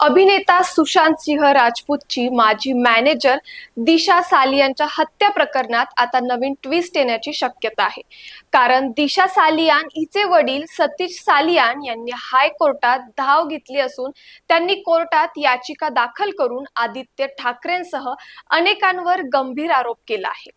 अभिनेता सुशांत सिंह राजपूतची माजी मॅनेजर दिशा सालियानच्या हत्या प्रकरणात आता नवीन ट्विस्ट येण्याची शक्यता आहे. कारण दिशा सालियान हिचे वडील सतीश सालियान यांनी हायकोर्टात धाव घेतली असून त्यांनी कोर्टात याचिका दाखल करून आदित्य ठाकरेंसह अनेकांवर गंभीर आरोप केला आहे.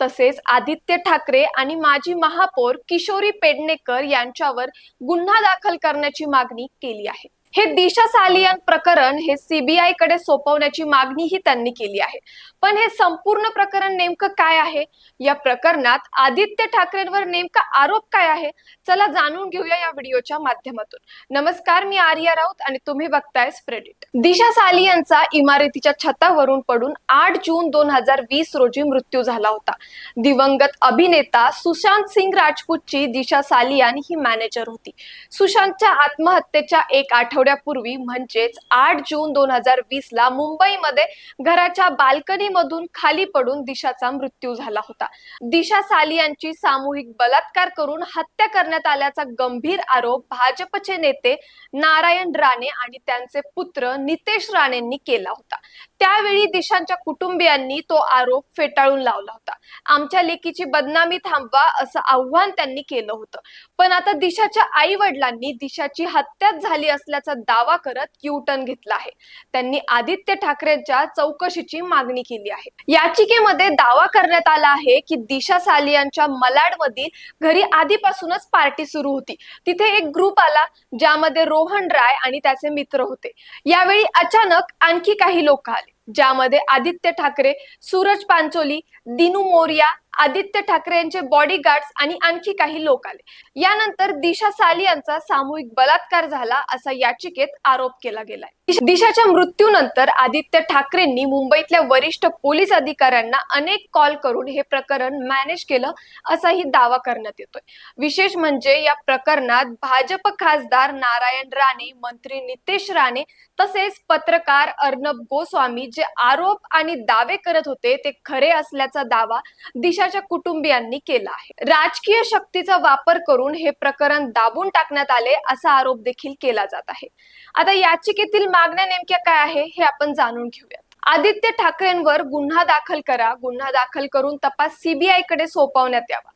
तसेच आदित्य ठाकरे आणि माजी महापौर किशोरी पेडणेकर यांच्यावर गुन्हा दाखल करण्याची मागणी केली आहे. हे दिशा सालियान प्रकरण हे सीबीआयकडे सोपवण्याची मागणीही त्यांनी केली आहे. पण हे संपूर्ण प्रकरण नेमकं काय आहे? या प्रकरणात आदित्य ठाकरेंवर नेमका आरोप काय आहे? चला जाणून घेऊया या व्हिडिओच्या माध्यमातून. नमस्कार मी आर्या राऊत आणि तुम्ही बघताय स्प्रेडिट दिशा सालियनचा इमारतीच्या छतावरून पडून आठ जून दोन हजार वीस रोजी मृत्यू झाला होता. दिवंगत अभिनेता सुशांत सिंग राजपूतची दिशा सालियान ही मॅनेजर होती. सुशांतच्या आत्महत्येच्या एक आठवड्यापूर्वी म्हणजेच आठ जून दोन हजार वीस ला मुंबईमध्ये घराच्या बाल्कनी मधून खाली पडून दिशाचा मृत्यू झाला होता. दिशा सालियांची सामूहिक बलात्कार करून हत्या करण्यात आल्याचा गंभीर आरोप भाजपचे नेते नारायण राणे आणि त्यांचे पुत्र नितेश राणेंनी केला होता. त्यावेळी दिशांच्या कुटुंबियांनी तो आरोप फेटाळून लावला होता. आमच्या लेकीची बदनामी थांबवा असं आव्हान त्यांनी केलं होतं. पण आता दिशाच्या आई वडिलांनी दिशाची हत्याच झाली असल्याचा दावा करत क्यूटन घेतला आहे. त्यांनी आदित्य ठाकरेंच्या चौकशीची मागणी केली आहे. याचिकेमध्ये दावा करण्यात आला आहे की दिशा सालियांच्या मलाडमधील घरी आधीपासूनच पार्टी सुरू होती. तिथे एक ग्रुप आला ज्यामध्ये रोहन राय आणि त्याचे मित्र होते. यावेळी अचानक आणखी काही लोक आले. ज्यामध्ये आदित्य ठाकरे सूरज पांचोली दिनू मोरिया आदित्य ठाकरे यांचे बॉडीगार्ड्स आणि आणखी काही लोक आले. यानंतर दिशा साली यांचा सामूहिक बलात्कार झाला असा याचिकेत आरोप केला गेलाय. दिशाच्या मृत्यूनंतर आदित्य ठाकरेंनी मुंबईतल्या वरिष्ठ पोलीस अधिकाऱ्यांना अनेक कॉल करून हे प्रकरण मॅनेज केलं असाही दावा करण्यात येतोय. विशेष म्हणजे या प्रकरणात भाजप खासदार नारायण राणे मंत्री नितेश राणे तसेच पत्रकार अर्णब गोस्वामी जे आरोप आणि दावे करत होते ते खरे असल्याचा दावा दिशा पक्षाच्या कुटुंबियांनी केला आहे. राजकीय शक्तीचा वापर करून हे प्रकरण दाबून टाकण्यात आले असा आरोप देखील केला जात आहे. आता याचिकेतील मागण्या नेमक्या काय आहे हे आपण जाणून घेऊयात. आदित्य ठाकरेंवर गुन्हा दाखल करा गुन्हा दाखल करून तपास सीबीआयकडे सोपवण्यात यावा.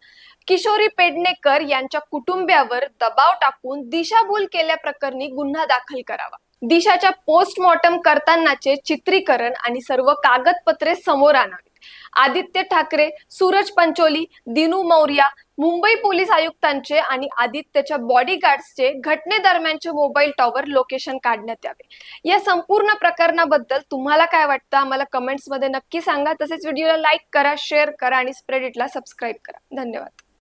किशोरी पेडणेकर यांच्या कुटुंबियावर दबाव टाकून दिशाभूल केल्याप्रकरणी गुन्हा दाखल करावा. दिशाच्या पोस्टमॉर्टम करतानाचे चित्रीकरण आणि सर्व कागदपत्रे समोर आणावी. आदित्य ठाकरे सूरज पंचोली दिनू मौर्या मुंबई पोलीस आयुक्तांचे आणि आदित्यच्या बॉडीगार्ड्सचे घटनेदरम्यानचे मोबाईल टॉवर लोकेशन काढण्यात यावे. या संपूर्ण प्रकरणाबद्दल तुम्हाला काय वाटतं? आम्हाला कमेंट्समध्ये नक्की सांगा. तसेच व्हिडिओला लाईक करा शेअर करा आणि स्प्रेड इटला सबस्क्राईब करा. धन्यवाद.